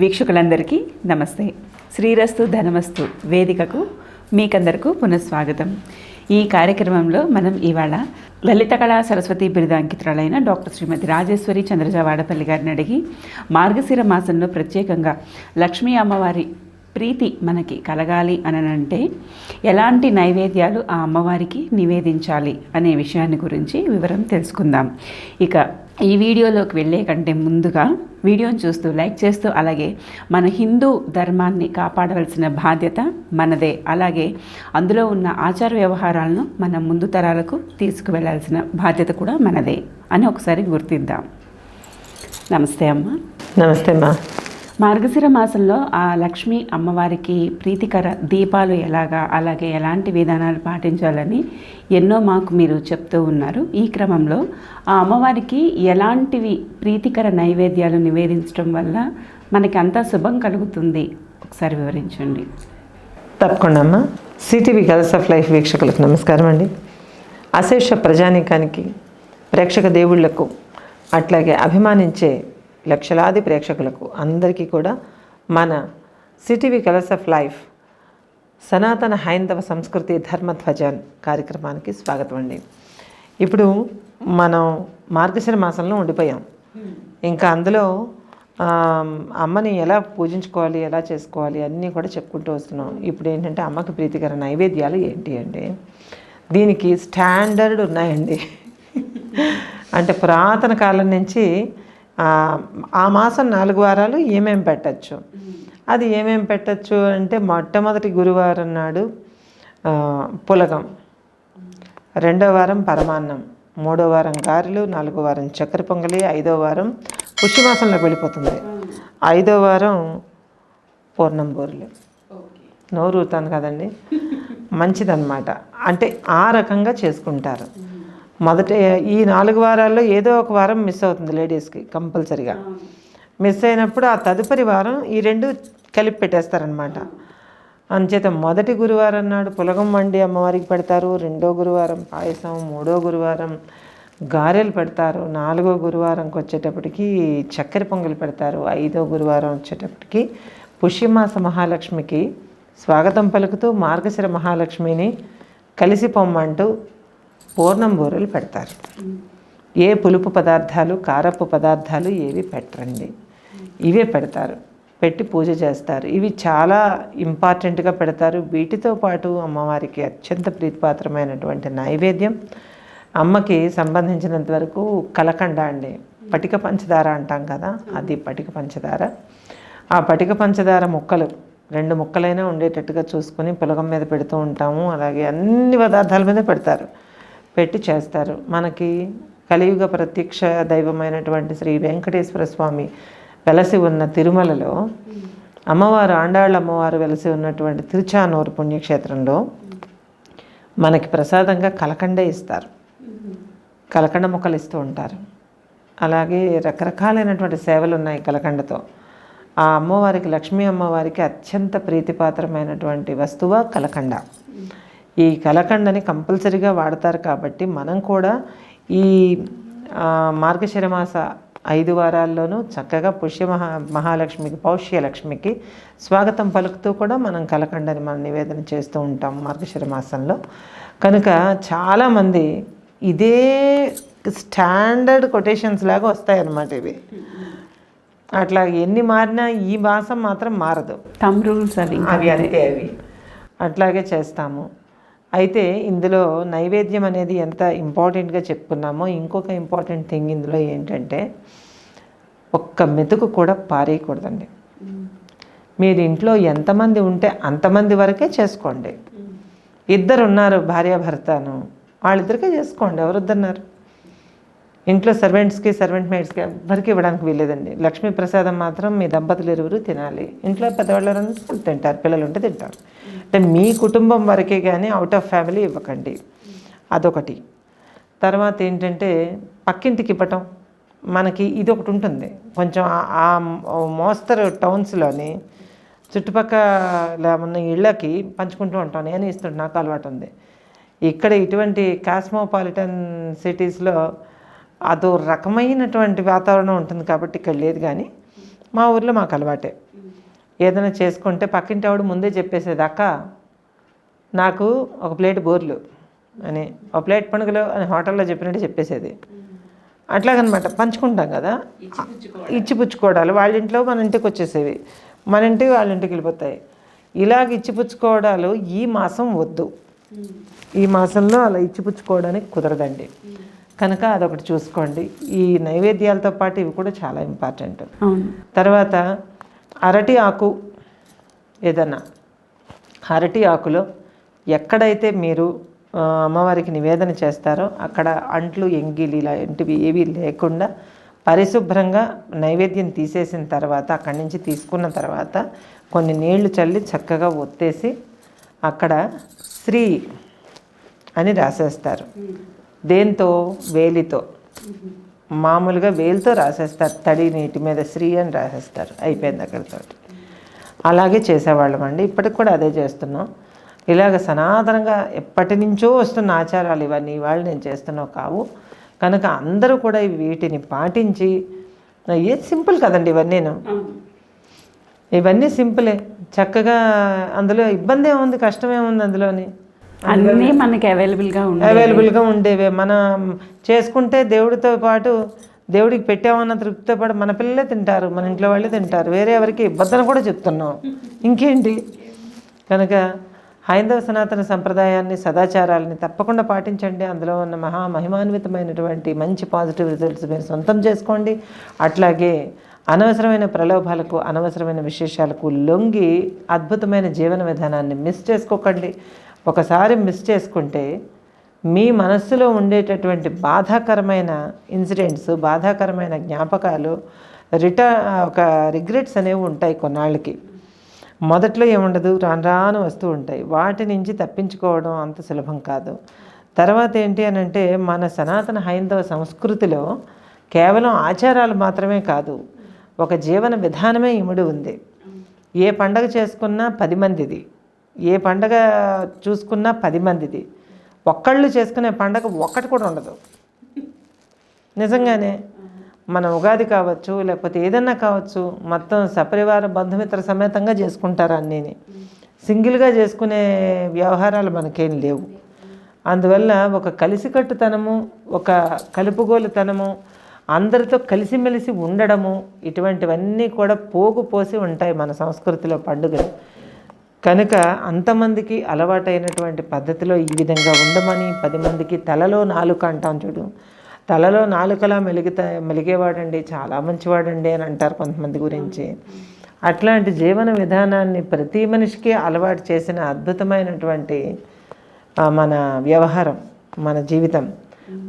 వీక్షకులందరికీ నమస్తే. శ్రీరస్తు ధనమస్తు వేదికకు మీకందరకు పునఃస్వాగతం. ఈ కార్యక్రమంలో మనం ఇవాళ లలిత కళా సరస్వతి బిరుదాంకితురాలైన డాక్టర్ శ్రీమతి రాజేశ్వరి చంద్రజ వాడపల్లి గారిని అడిగి మార్గశిర మాసంలో ప్రత్యేకంగా లక్ష్మీ అమ్మవారి ప్రీతి మనకి కలగాలి అని అంటే ఎలాంటి నైవేద్యాలు ఆ అమ్మవారికి నివేదించాలి అనే విషయాన్ని గురించి వివరం తెలుసుకుందాం. ఇక ఈ వీడియోలోకి వెళ్ళే కంటే ముందుగా వీడియోని చూస్తూ లైక్ చేస్తూ అలాగే మన హిందూ ధర్మాన్ని కాపాడవలసిన బాధ్యత మనదే. అలాగే అందులో ఉన్న ఆచార వ్యవహారాలను మన ముందు తరాలకు తీసుకువెళ్ళాల్సిన బాధ్యత కూడా మనదే అని ఒకసారి గుర్తిద్దాం. నమస్తే అమ్మ. నమస్తే అమ్మా. మార్గశిర మాసంలో ఆ లక్ష్మి అమ్మవారికి ప్రీతికర దీపాలు ఎలాగా అలాగే ఎలాంటి విధానాలు పాటించాలని ఎన్నో మాకు మీరు చెప్తూ ఉన్నారు. ఈ క్రమంలో ఆ అమ్మవారికి ఎలాంటివి ప్రీతికర నైవేద్యాలు నివేదించడం వల్ల మనకి అంతా శుభం కలుగుతుంది? ఒకసారి వివరించండి. తప్పకుండా అమ్మా. సిటీవీ కలర్స్ ఆఫ్ లైఫ్ వీక్షకులకు నమస్కారం అండి. అశేష ప్రజానీకానికి ప్రేక్షక దేవుళ్ళకు అట్లాగే అభిమానించే లక్షలాది ప్రేక్షకులకు అందరికీ కూడా మన సిటీవీ కలర్స్ ఆఫ్ లైఫ్ సనాతన హైందవ సంస్కృతి ధర్మధ్వజన్ కార్యక్రమానికి స్వాగతం అండి. ఇప్పుడు మనం మార్గశిర మాసంలో ఉండిపోయాం. ఇంకా అందులో అమ్మని ఎలా పూజించుకోవాలి ఎలా చేసుకోవాలి అన్నీ కూడా చెప్పుకుంటూ వస్తున్నాం. ఇప్పుడు ఏంటంటే అమ్మకి ప్రీతికర నైవేద్యాలు ఏంటి అంటే దీనికి స్టాండర్డ్ ఉన్నాయండి. అంటే పురాతన కాలం నుంచి ఆ, మాసం నాలుగు వారాలు ఏమేం పెట్టచ్చు? అది ఏమేం పెట్టచ్చు అంటే మొట్టమొదటి గురువారం నాడు పులగం. రెండో వారం పరమాన్నం. మూడో వారం గారెలు నాలుగో వారం చక్కెర పొంగలి ఐదో వారం పుష్యమాసంలోకి వెళ్ళిపోతుంది. ఐదో వారం పూర్ణం బూరెలు. నోరు ఊరుతాను కదండి? మంచిదన్నమాట. అంటే ఆ రకంగా చేసుకుంటారు. మొదట ఈ నాలుగు వారాల్లో ఏదో ఒక వారం మిస్ అవుతుంది లేడీస్కి కంపల్సరిగా. మిస్ అయినప్పుడు ఆ తదుపరి వారం ఈ రెండు కలిపి పెట్టేస్తారనమాట అంచేత మొదటి గురువారం నాడు పులగం వండి అమ్మవారికి పెడతారు రెండో గురువారం పాయసం మూడో గురువారం గారెలు పెడతారు నాలుగో గురువారంకి వచ్చేటప్పటికి చక్కెర పొంగలు పెడతారు ఐదో గురువారం వచ్చేటప్పటికి పుష్యమాస మహాలక్ష్మికి స్వాగతం పలుకుతూ మార్గశిర మహాలక్ష్మిని కలిసి పొమ్మంటూ పూర్ణం బూరెలు పెడతారు. ఏ పులుపు పదార్థాలు కారపు పదార్థాలు ఏవి పెట్టరండి? ఇవే పెడతారు. పెట్టి పూజ చేస్తారు. ఇవి చాలా ఇంపార్టెంట్గా పెడతారు. వీటితో పాటు అమ్మవారికి అత్యంత ప్రీతిపాత్రమైనటువంటి నైవేద్యం. అమ్మకి సంబంధించినంత వరకు కలకండ అండి. పటిక పంచదార అంటాం కదా అది పటిక పంచదార. ఆ పటిక పంచదార ముక్కలు రెండు ముక్కలైనా ఉండేటట్టుగా చూసుకొని పులగం మీద పెడుతూ ఉంటాము. అలాగే అన్ని పదార్థాల మీద పెడతారు. పెట్టి చేస్తారు. మనకి కలియుగ ప్రత్యక్ష దైవమైనటువంటి శ్రీ వెంకటేశ్వర స్వామి వెలసి ఉన్న తిరుమలలో అమ్మవారు ఆండాళ్ళ అమ్మవారు వెలసి ఉన్నటువంటి తిరుచానూరు పుణ్యక్షేత్రంలో మనకి ప్రసాదంగా కలకండే ఇస్తారు. కలకండ మొక్కలు ఇస్తూ ఉంటారు. అలాగే రకరకాలైనటువంటి సేవలు ఉన్నాయి కలకండతో. ఆ అమ్మవారికి లక్ష్మీ అమ్మవారికి అత్యంత ప్రీతిపాత్రమైనటువంటి వస్తువు కలకండ. ఈ కలకండని కంపల్సరీగా వాడతారు కాబట్టి మనం కూడా ఈ ఆ, మార్గశిర మాస ఐదు వారాల్లోనూ చక్కగా పుష్య మహా మహాలక్ష్మికి పౌష్య లక్ష్మికి స్వాగతం పలుకుతూ కూడా మనం కలకండని మనం నివేదన చేస్తూ ఉంటాం మార్గశిర మాసంలో కనుక చాలామంది ఇదే స్టాండర్డ్ కొటేషన్స్ లాగా వస్తాయన్నమాట ఇవి. అట్లా ఎన్ని మారినా ఈ మాసం మాత్రం మారదు. తమ్ రూల్స్ అవి అంతే అవి. అట్లాగే చేస్తాము. అయితే ఇందులో నైవేద్యం అనేది ఎంత ఇంపార్టెంట్గా చెప్పుకున్నామో ఇంకొక ఇంపార్టెంట్ థింగ్ ఇందులో ఏంటంటే ఒక్క మెతుకు కూడా పారేయకూడదండి. మీరు ఇంట్లో ఎంతమంది ఉంటే అంతమంది వరకే చేసుకోండి. ఇద్దరు ఉన్నారు భార్యాభర్తను వాళ్ళిద్దరికే చేసుకోండి. ఎవరు వద్దన్నారు ఇంట్లో సర్వెంట్స్కి సర్వెంట్ మేడ్స్కి ఎవరికి ఇవ్వడానికి వీల్లేదండి. లక్ష్మీ ప్రసాదం మాత్రం మీ దంపతులు ఇరువురు తినాలి. ఇంట్లో పెద్దవాళ్ళు తింటారు పిల్లలు ఉంటే తింటారు. అంటే మీ కుటుంబం వరకే కానీ అవుట్ ఆఫ్ ఫ్యామిలీ ఇవ్వకండి. అదొకటి. తర్వాత ఏంటంటే పక్కింటికి ఇవ్వటం. మనకి ఇది ఒకటి ఉంటుంది. కొంచెం ఆ- మోస్తరు టౌన్స్లోని చుట్టుపక్కల ఉన్న ఇళ్ళకి పంచుకుంటూ ఉంటాం. నేను ఇస్తుంటే నాకు అలవాటు ఉంది. ఇక్కడ ఇటువంటి కాస్మోపాలిటన్ సిటీస్లో అదో రకమైనటువంటి వాతావరణం ఉంటుంది కాబట్టి ఇక్కడ లేదు కానీ మా ఊర్లో మాకు అలవాటే. ఏదైనా చేసుకుంటే పక్కింటి ఆవిడ ముందే చెప్పేసేది అక్క నాకు ఒక ప్లేట్ బోర్లు అని. ఒక ప్లేట్ పండుగలు అని హోటల్లో చెప్పినట్టు చెప్పేసేది. అట్లాగనమాట పంచుకుంటాం కదా. ఇచ్చిపుచ్చుకోవడాలు. వాళ్ళ ఇంట్లో మన ఇంటికి వచ్చేసేవి. మన ఇంటికి వాళ్ళ ఇంటికి వెళ్ళిపోతాయి. ఇలాగ ఇచ్చిపుచ్చుకోవడాలు ఈ మాసం వద్దు. ఈ మాసంలో అలా ఇచ్చిపుచ్చుకోవడానికి కుదరదండి. కనుక అదొకటి చూసుకోండి. ఈ నైవేద్యాలతో పాటు ఇవి కూడా చాలా ఇంపార్టెంట్. తర్వాత అరటి ఆకు ఏదన్నా అరటి ఆకులో ఎక్కడైతే మీరు అమ్మవారికి నివేదన చేస్తారో అక్కడ అంట్లు ఎంగిలి ఇలాంటివి ఏవి లేకుండా పరిశుభ్రంగా నైవేద్యం తీసేసిన తర్వాత అక్కడి నుంచి తీసుకున్న తర్వాత కొన్ని నీళ్ళు చల్లి చక్కగా ఒత్తేసి అక్కడ శ్రీ అని రాసేస్తారు. దేంతో? వేలితో. మామూలుగా వేలితో రాసేస్తారు. తడి నీటి మీద శ్రీ అని రాసేస్తారు. అయిపోయింది అక్కడితో అలాగే చేసేవాళ్ళం అండి. ఇప్పటికి కూడా అదే చేస్తున్నాం. ఇలాగ సనాతనంగా ఎప్పటి నుంచో వస్తున్న ఆచారాలు ఇవన్నీ ఇవాళ నేను చేస్తున్నావు కావు. కనుక అందరూ కూడా వీటిని పాటించి ఏ సింపుల్ కదండి ఇవన్నీను ఇవన్నీ సింపులే. చక్కగా అందులో ఇబ్బంది ఏముంది? కష్టం ఏముంది అందులోని? అన్నీ మనకి అవైలబుల్గా ఉన్నాయి అవైలబుల్గా ఉండేవే. మనం చేసుకుంటే దేవుడితో పాటు దేవుడికి పెట్టామన్న తృప్తితో పాటు మన పిల్లలే తింటారు మన ఇంట్లో వాళ్ళే తింటారు. వేరే ఎవరికి ఇబ్బందని కూడా చెప్తున్నాం. ఇంకేంటి? కనుక హైందవ సనాతన సంప్రదాయాన్ని సదాచారాలని తప్పకుండా పాటించండి. అందులో ఉన్న మహా మహిమాన్వితమైనటువంటి మంచి పాజిటివ్ రిజల్ట్స్ మీరు సొంతం చేసుకోండి. అట్లాగే అనవసరమైన ప్రలోభాలకు అనవసరమైన విశేషాలకు లొంగి అద్భుతమైన జీవన విధానాన్ని మిస్ చేసుకోకండి. ఒకసారి మిస్ చేసుకుంటే మీ మనస్సులో ఉండేటటువంటి బాధాకరమైన ఇన్సిడెంట్స్ బాధాకరమైన జ్ఞాపకాలు రిటర్ ఒక రిగ్రెట్స్ అనేవి ఉంటాయి కొన్నాళ్ళకి. మొదట్లో ఏముండదు? రాను రాను వస్తూ ఉంటాయి. వాటి నుంచి తప్పించుకోవడం అంత సులభం కాదు. తర్వాత ఏంటి అని అంటే మన సనాతన హైందవ సంస్కృతిలో కేవలం ఆచారాలు మాత్రమే కాదు ఒక జీవన విధానమే ఇముడి ఉంది. ఏ పండగ చేసుకున్నా పది మందిది. ఏ పండగ చూసుకున్నా పది మందిది. ఒక్కళ్ళు చేసుకునే పండగ ఒక్కటి కూడా ఉండదు. నిజంగానే మన ఉగాది కావచ్చు లేకపోతే ఏదన్నా కావచ్చు మొత్తం సపరివార బంధుమిత్ర సమేతంగా చేసుకుంటారు అన్నీని. సింగిల్గా చేసుకునే వ్యవహారాలు మనకేం లేవు. అందువల్ల ఒక కలిసికట్టుతనము ఒక కలుపుగోలుతనము అందరితో కలిసిమెలిసి ఉండడము ఇటువంటివన్నీ కూడా పోగు పోసి ఉంటాయి మన సంస్కృతిలో పండుగలు. కనుక అంతమందికి అలవాటైనటువంటి పద్ధతిలో ఈ విధంగా ఉండమని పది మందికి తలలో నాలుక అంటాం చూడు. తలలో నాలుకలా మెలిగితే మెలిగేవాడండి చాలా మంచివాడండి అని అంటారు కొంతమంది గురించి. అట్లాంటి జీవన విధానాన్ని ప్రతి మనిషికి అలవాటు చేసిన అద్భుతమైనటువంటి మన వ్యవహారం మన జీవితం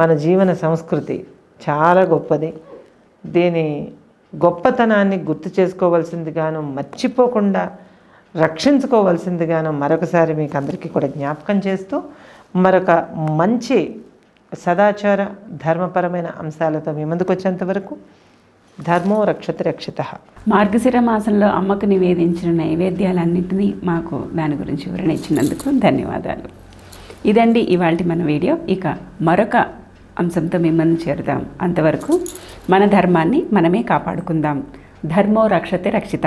మన జీవన సంస్కృతి చాలా గొప్పది. దీని గొప్పతనాన్ని గుర్తు చేసుకోవాల్సిందిగాను మర్చిపోకుండా రక్షించుకోవాల్సిందిగాను మరొకసారి మీకు అందరికీ కూడా జ్ఞాపకం చేస్తూ మరొక మంచి సదాచార ధర్మపరమైన అంశాలతో మీ ముందుకు వచ్చేంత వరకు ధర్మో రక్షతి రక్షిత. మార్గశిర మాసంలో అమ్మకు నివేదించిన నైవేద్యాలన్నింటినీ మాకు దాని గురించి వివరణ ఇచ్చినందుకు ధన్యవాదాలు. ఇదండి ఇవాళ మన వీడియో. ఇక మరొక అంశంతో మిమ్మల్ని చేరుదాం. అంతవరకు మన ధర్మాన్ని మనమే కాపాడుకుందాం. ధర్మో రక్షతే రక్షిత.